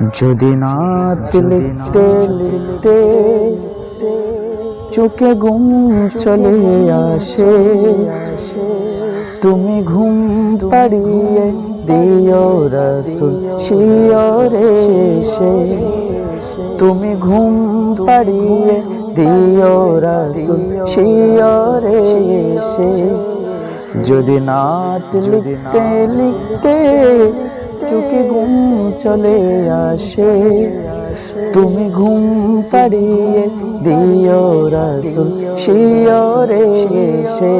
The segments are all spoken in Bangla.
যদি নাত লিখতে লিখতে চোখে ঘুম চলে আসে তুমি ঘুম পাড়িয়ে দিও রসুল শিয়রে সে তুমি ঘুম পাড়িয়ে দিও রসুল শিয়রে সে যদি নাত লিখতে লিখতে চোখে ঘুম চলে আসে। তুমি ঘুম পাড়িয়ে দিও রসুল শিয়রে সে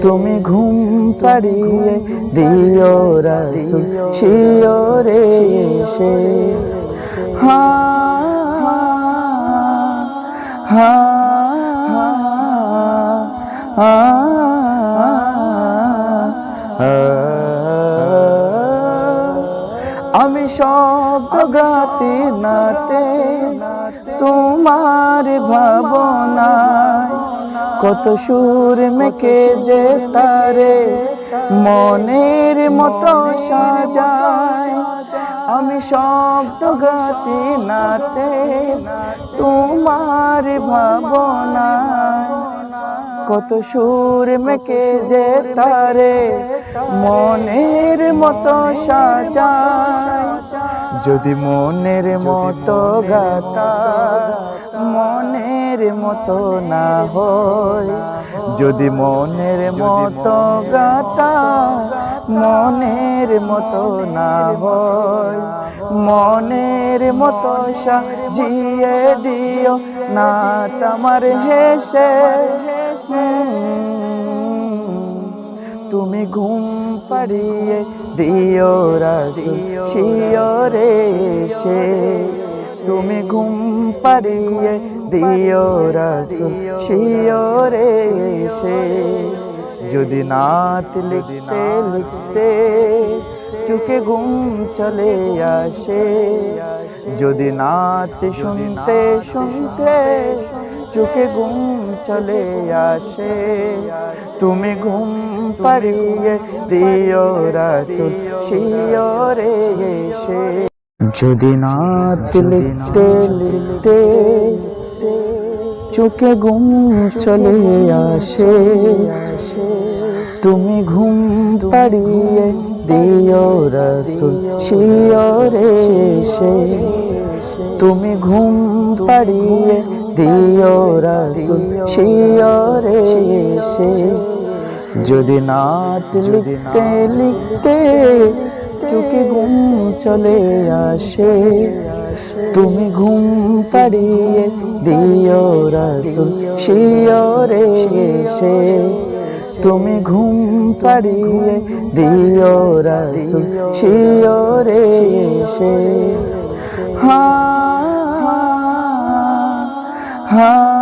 তুমি ঘুম পাড়িয়ে দিও রসুল শিয়রে সে হা হা হা আমি শব্দ গাতে নাতে, তোমার ভাবনায় কত সুর মেকে যে তারে মনের মতো সাজায়। আমি শব্দ গাতে নাতে, তোমার ভাবনায় কত সুর মেকে যে তারে মনের মতো সাজা যদি মনের মতো গাতা মনের মতো না হয়। যদি মনের মতো গাতা মনের মতো না হয়। মনের মতো সাজিয়ে দিও না তোমার হেসে। হেসে। তুমি ঘুম পাড়িয়ে দিও রাসুল শিয়রে সে। তুমি ঘুম পাড়িয়ে দিও রাসুল শিয়রে সে। যদি নাত লিখতে লিখতে চোখে ঘুম চলে আসে, যদি নাত শুনতে শুনতে চোখে ঘুম চলে আসে, তুমি ঘুম পাড়িয়ে দিও রাসুল শিয়রে সে যদি নাত লিখতে লিখতে চোখে ঘুম চলে আসে তুমি ঘুম পাড়িয়ে দিও রসুল শিয়রে সে তুমি ঘুম পাড়িয়ে দিও রসুল শিয়রে সে যদি নাত লিখতে লিখতে চোখে ঘুম চলে আসে তুমি ঘুম পাড়িয়ে দিও রসুল শিয়রে সে তুমি ঘুম পাড়িয়ে দিও রসুল শিয়রে সে হা হা